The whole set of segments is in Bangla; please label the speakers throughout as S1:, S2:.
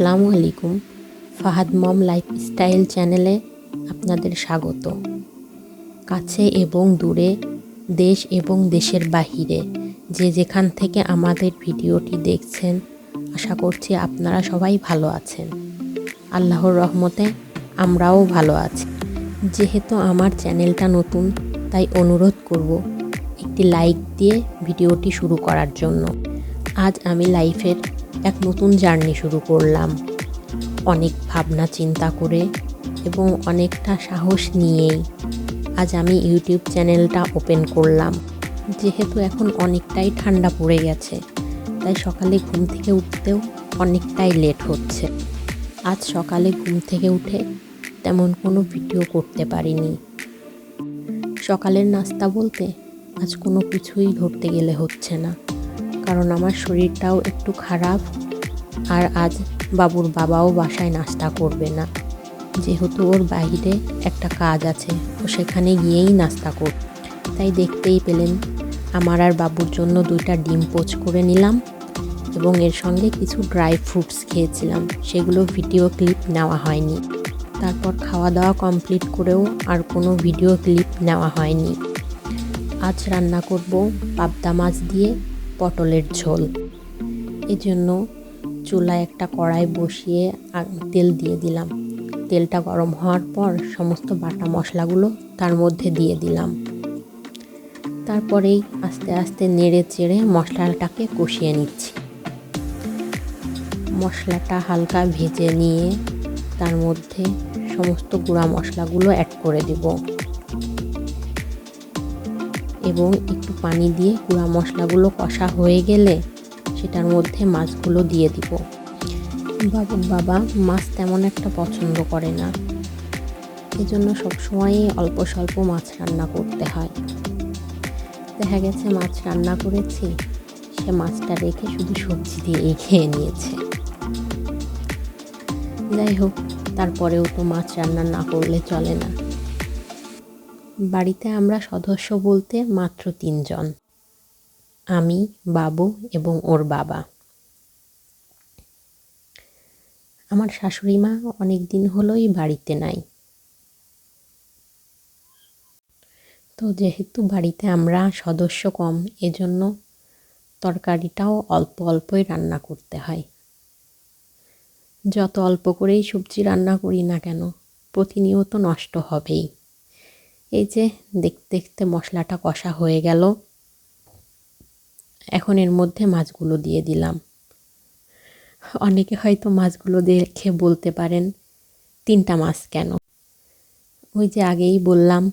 S1: আসসালামু আলাইকুম। ফাহাদ মম লাইফস্টাইল চ্যানেলে আপনাদের স্বাগত। কাছে এবং দূরে, দেশ এবং দেশের বাহিরে যে যেখান থেকে আমাদের ভিডিওটি দেখছেন, আশা করছি আপনারা সবাই ভালো আছেন। আল্লাহর রহমতে আমরাও ভালো আছি। যেহেতু আমার চ্যানেলটা নতুন, তাই অনুরোধ করব একটি লাইক দিয়ে ভিডিওটি শুরু করার জন্য। আজ আমি লাইফের এক নতুন জার্নি শুরু করলাম। অনেক ভাবনা চিন্তা করে এবং অনেকটা সাহস নিয়েই আজ আমি ইউটিউব চ্যানেলটা ওপেন করলাম। যেহেতু এখন অনেকটাই ঠান্ডা পড়ে গেছে, তাই সকালে ঘুম থেকে উঠতেও অনেকটাই লেট হচ্ছে। আজ সকালে ঘুম থেকে উঠে তেমন কোনো ভিডিও করতে পারিনি। সকালের নাস্তা বলতে আজ কোনো কিছুই ধরতে গেলে হচ্ছে না। কারণ আমার শরীরটাও একটু খারাপ। আর আজ বাবুর বাবাও বাসায় নাস্তা করবে না। যেহেতু ওর বাইরে একটা কাজ আছে, ও সেখানে গিয়েই নাস্তা কর। তাই দেখতেই পেলেন, আমার আর বাবুর জন্য দুইটা ডিম পোচ করে নিলাম এবং এর সঙ্গে কিছু ড্রাই ফ্রুটস খেয়েছিলাম। সেগুলো ভিডিও ক্লিপ নেওয়া হয়নি। তারপর খাওয়া দাওয়া কমপ্লিট করেও আর কোনো ভিডিও ক্লিপ নেওয়া হয়নি। আজ রান্না করব পাবদা মাছ দিয়ে পটলের ঝোল। এজন্য চুলায় একটা কড়াই বসিয়ে তেল দিয়ে দিলাম। তেলটা গরম হওয়ার পর সমস্ত বাটা মশলাগুলো তার মধ্যে দিয়ে দিলাম। তারপরেই আস্তে আস্তে নেড়ে চেড়ে মশলাটাকে কষিয়ে নিচ্ছি। মশলাটা হালকা ভেজে নিয়ে তার মধ্যে সমস্ত গুঁড়া মশলাগুলো অ্যাড করে দেব। এবং একটু পানি দিয়ে গুঁড়া মশলাগুলো কষা হয়ে গেলে সেটার মধ্যে মাছগুলো দিয়ে দিব। বাবু, বাবা মাছ তেমন একটা পছন্দ করে না। এজন্য সবসময়ই অল্প স্বল্প মাছ রান্না করতে হয়। দেখা গেছে মাছ রান্না করেছি, সে মাছটা রেখে শুধু সবজি দিয়েই খেয়ে নিয়েছে। যাই হোক, তারপরেও তো মাছ রান্না না করলে চলে না। বাড়িতে আমরা সদস্য বলতে মাত্র তিনজন। আমি, বাবু এবং ওর বাবা। আমার শাশুড়ি মা অনেক দিন হলোই বাড়িতে নাই। তো যেহেতু বাড়িতে আমরা সদস্য কম, এজন্য তরকারিটাও অল্প অল্পই রান্না করতে হয়। যত অল্প করেই সবজি রান্না করি না কেন, প্রতিনিয়ত নষ্ট হবেই। এই যে দেখতে দেখতে মশলাটা কষা হয়ে গেল। এখন এর মধ্যে মাছগুলো দিয়ে দিলাম। অনেকে হয়তো মাছগুলো দেখে বলতে পারেন, তিনটা মাছ কেন? ওই যে আগেই বললাম,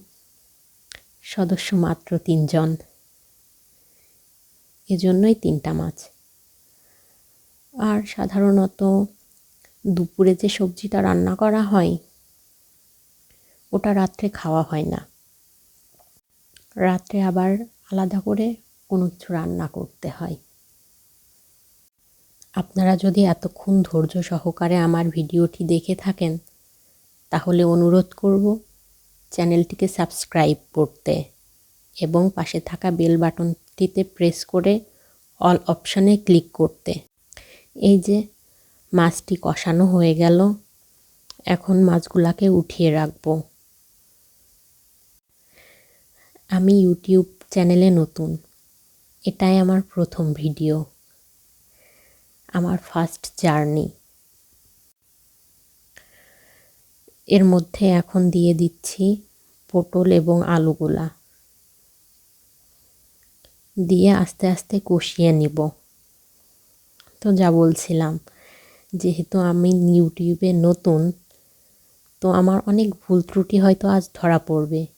S1: সদস্য মাত্র তিনজন। এজন্যই তিনটা মাছ। আর সাধারণত দুপুরে যে সবজিটা রান্না করা হয় ওটা রাত্রে খাওয়া হয় না। রাত্রে আবার আলাদা করে কোনো কিছু রান্না করতে হয়। আপনারা যদি এতক্ষণ ধৈর্য সহকারে আমার ভিডিওটি দেখে থাকেন, তাহলে অনুরোধ করব চ্যানেলটিকে সাবস্ক্রাইব করতে এবং পাশে থাকা বেল বাটনটিতে প্রেস করে অল অপশানে ক্লিক করতে। এই যে মাছটি কষানো হয়ে গেল, এখন মাছগুলাকে উঠিয়ে রাখব। আমি ইউটিউব চ্যানেলে নতুন। এটাই আমার প্রথম ভিডিও আমার ফার্স্ট জার্নি এর মধ্যে এখন দিয়ে দিচ্ছি পটল এবং আলুগুলা। দিয়ে আস্তে আস্তে কষিয়ে নিব। তো যা বলছিলাম, যেহেতু আমি ইউটিউবে নতুন, তো আমার অনেক ভুল ত্রুটি হয়তো আজ ধরা পড়বে।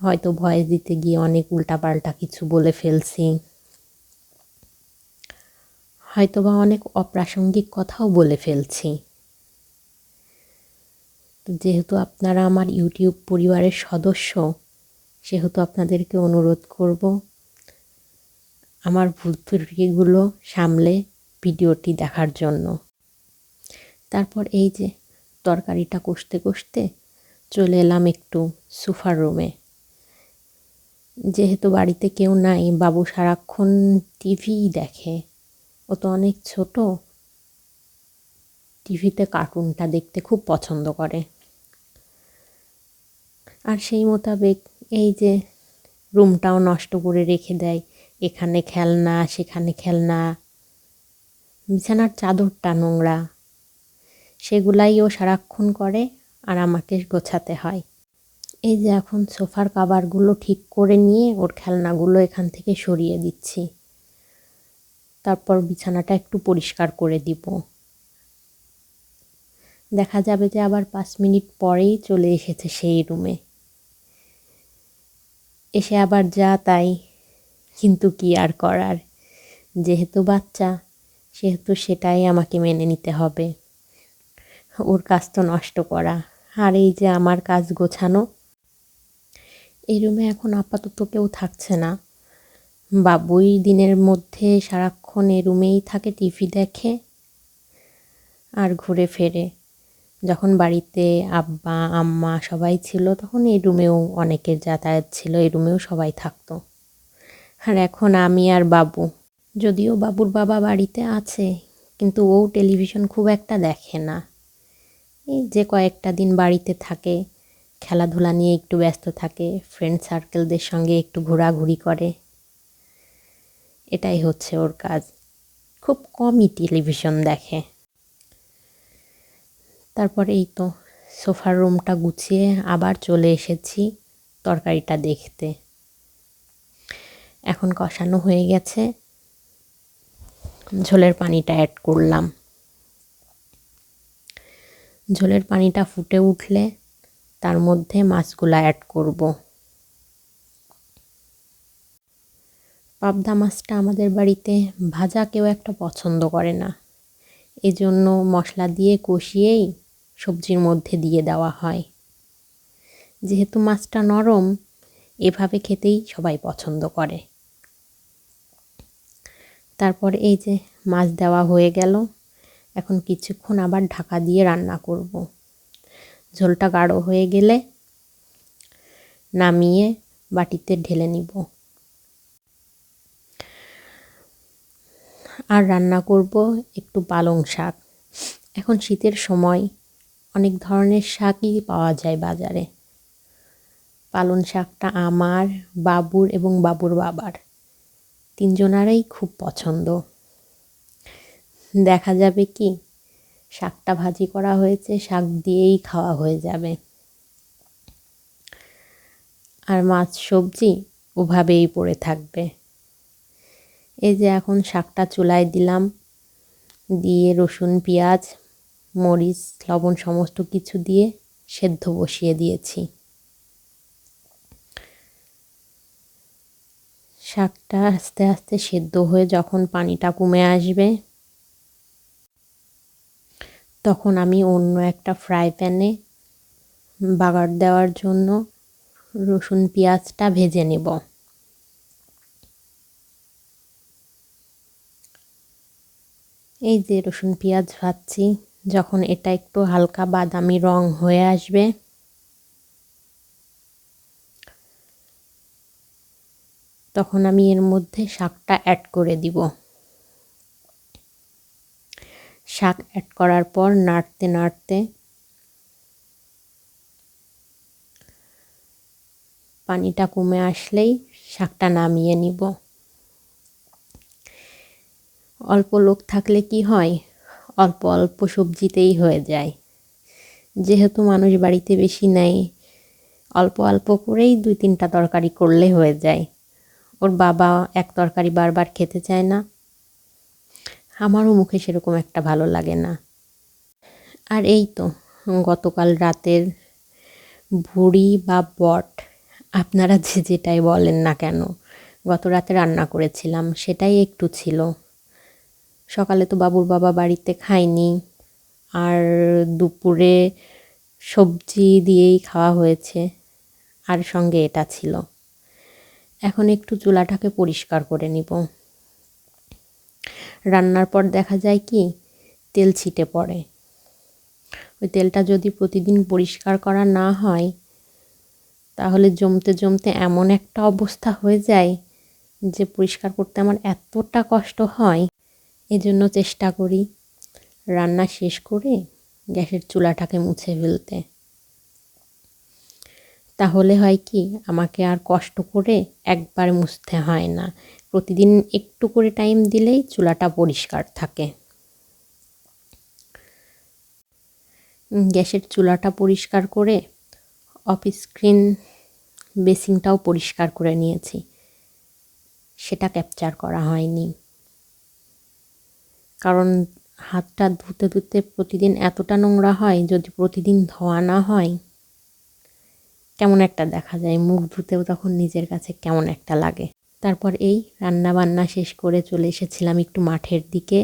S1: হয়তো ভয়েস দিতে গিয়ে অনেক উল্টাপাল্টা কিছু বলে ফেলছি। হয়তো বা অনেক অপ্রাসঙ্গিক কথাও বলে ফেলছি। যেহেতু আপনারা আমার ইউটিউব পরিবারের সদস্য, সেহেতু আপনাদেরকে অনুরোধ করব, আমার ভুল ত্রুটিগুলো সামলে ভিডিওটি দেখার জন্য। তারপর এই যে তরকারিটা কষতে কষতে চলে এলাম একটু সোফার রুমে। যেহেতু বাড়িতে কেউ নাই, বাবু সারাক্ষণ টিভিই দেখে। ও তো অনেক ছোট। টিভিতে কার্টুনটা দেখতে খুব পছন্দ করে। আর সেই মোতাবেক এই যে রুমটাও নষ্ট করে রেখে দেয়, এখানে খেলনা, সেখানে খেলনা, বিছানার চাদরটা নোংরা, সেগুলাই ও সারাক্ষণ করে আর আমাকে গোছাতে হয়। এই যে এখন সোফার কাবারগুলো ঠিক করে নিয়ে ওর খেলনাগুলো এখান থেকে সরিয়ে দিচ্ছি। তারপর বিছানাটা একটু পরিষ্কার করে দিব। দেখা যাবে যে আবার পাঁচ মিনিট পরেই চলে এসেছে সেই রুমে। এসে আবার যা তাই, কিন্তু কি আর করার? যেহেতু বাচ্চা, সেহেতু সেটাই আমাকে মেনে নিতে হবে। ওর কাজ তো নষ্ট করা। আর এই যে আমার কাজ গোছানো এই রুমে এখন আপাতত কেউ থাকছে না। বাবুই দিনের মধ্যে সারাক্ষণ এ রুমেই থাকে, টিভি দেখে আর ঘুরে ফেরে। যখন বাড়িতে আব্বা, আম্মা সবাই ছিল, তখন এই রুমেও অনেকের যাতায়াত ছিল, এই রুমেও সবাই থাকতো। আর এখন আমি আর বাবু। যদিও বাবুর বাবা বাড়িতে আছে, কিন্তু ও টেলিভিশন খুব একটা দেখে না। এই যে কয়েকটা দিন বাড়িতে থাকে খেলাধুলা নিয়ে একটু ব্যস্ত থাকে ফ্রেন্ড সার্কেলদের সঙ্গে একটু ঘোরাঘুরি করে। এটাই হচ্ছে ওর কাজ। খুব কমই টেলিভিশন দেখে। তারপরে এই তো সোফার রুমটা গুছিয়ে আবার চলে এসেছি তরকারিটা দেখতে। এখন কষানো হয়ে গেছে। ঝোলের পানিটা অ্যাড করলাম। ঝোলের পানিটা ফুটে উঠলে তার মধ্যে মাছগুলো অ্যাড করব। পাবদা মাছটা আমাদের বাড়িতে ভাজা কেউ একটা পছন্দ করে না। এজন্য মশলা দিয়ে কষিয়েই সবজির মধ্যে দিয়ে দেওয়া হয়। যেহেতু মাছটা নরম, এভাবে খেতেই সবাই পছন্দ করে। তারপর এই যে মাছ দেওয়া হয়ে গেল, এখন কিছুক্ষণ আবার ঢাকা দিয়ে রান্না করব। ঝোলটা গাঢ় হয়ে গেলে নামিয়ে বাটিতে ঢেলে নিব। আর রান্না করব একটু পালং শাক। এখন শীতের সময় অনেক ধরনের শাকই পাওয়া যায় বাজারে। পালং শাকটা আমার, বাবুর এবং বাবুর বাবার। তিনজনারই খুব পছন্দ। দেখা যাবে কি শাকটা ভাজি করা হয়েছে, শাক দিয়েই খাওয়া হয়ে যাবে। আর মাছ, সবজি ওভাবেই পড়ে থাকবে। এই যে এখন শাকটা চুলায় দিলাম, দিয়ে রসুন, পেঁয়াজ, মরিচ, লবণ সমস্ত কিছু দিয়ে সেদ্ধ বসিয়ে দিয়েছি। শাকটা আস্তে আস্তে সেদ্ধ হয়ে যখন পানিটা কমে আসবে তখন আমি অন্য একটা ফ্রাই প্যানে বাগার দেওয়ার জন্য রসুন পেঁয়াজটা ভেজে নেব। এই যে রসুন পেঁয়াজ ভাজছি, যখন এটা একটু হালকা বাদামি রং হয়ে আসবে, তখন আমি এর মধ্যে শাকটা অ্যাড করে দিব। শাক অ্যাড করার পর নাড়তে নাড়তে পানিটা কমে আসলেই শাকটা নামিয়ে নিব। অল্প লোক থাকলে কি হয়? অল্প অল্প সবজিতেই হয়ে যায়। যেহেতু মানুষ বাড়িতে বেশি নেই, অল্প অল্প করেই দুই তিনটা তরকারি করলে হয়ে যায়। ওর বাবা এক তরকারি বারবার খেতে চায় না। আমারও মুখে সেরকম একটা ভালো লাগে না। আর এই তো, গতকাল রাতের ভুড়ি বা বট, আপনারা যে যেটাই বলেন না কেন, গত রাতে রান্না করেছিলাম, সেটাই একটু ছিল। সকালে তো বাবুর বাবা বাড়িতে খায়নি, আর দুপুরে সবজি দিয়েই খাওয়া হয়েছে, আর সঙ্গে এটা ছিল। এখন একটু চুলাটাকে পরিষ্কার করে নিব। রান্নার পর দেখা যায় কি, তেল ছিটে পড়ে। ওই তেলটা যদি প্রতিদিন পরিষ্কার করা না হয়, তাহলে জমতে জমতে এমন একটা অবস্থা হয়ে যায় যে পরিষ্কার করতে আমার এতটা কষ্ট হয়। এজন্য চেষ্টা করি রান্না শেষ করে গ্যাসের চুলাটাকে মুছে ফেলতে। তাহলে হয় কি, আমাকে আর কষ্ট করে একবার মুছতে হয় না। প্রতিদিন একটু করে টাইম দিলেই চুলাটা পরিষ্কার থাকে। গ্যাসের চুলাটা পরিষ্কার করে অফ স্ক্রিন বেসিংটাও পরিষ্কার করে নিয়েছি। সেটা ক্যাপচার করা হয়নি। কারণ হাতটা ধুতে ধুতে প্রতিদিন এতটা নোংরা হয়, যদি প্রতিদিন ধোয়া না হয় কেমন একটা দেখা যায়, মুখ ধুতেও তখন নিজের কাছে কেমন একটা লাগে। তারপর এই রান্না বান্না শেষ করে চলে এসেছিলাম একটু মাঠের দিকে।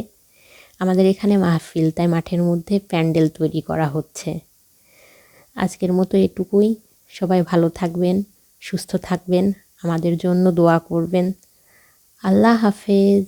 S1: আমাদের এখানে মাহফিল, তাই মাঠের মধ্যে প্যান্ডেল তৈরি করা হচ্ছে। আজকের মতো এটুকুই। সবাই ভালো থাকবেন, সুস্থ থাকবেন, আমাদের জন্য দোয়া করবেন। আল্লাহ হাফেজ।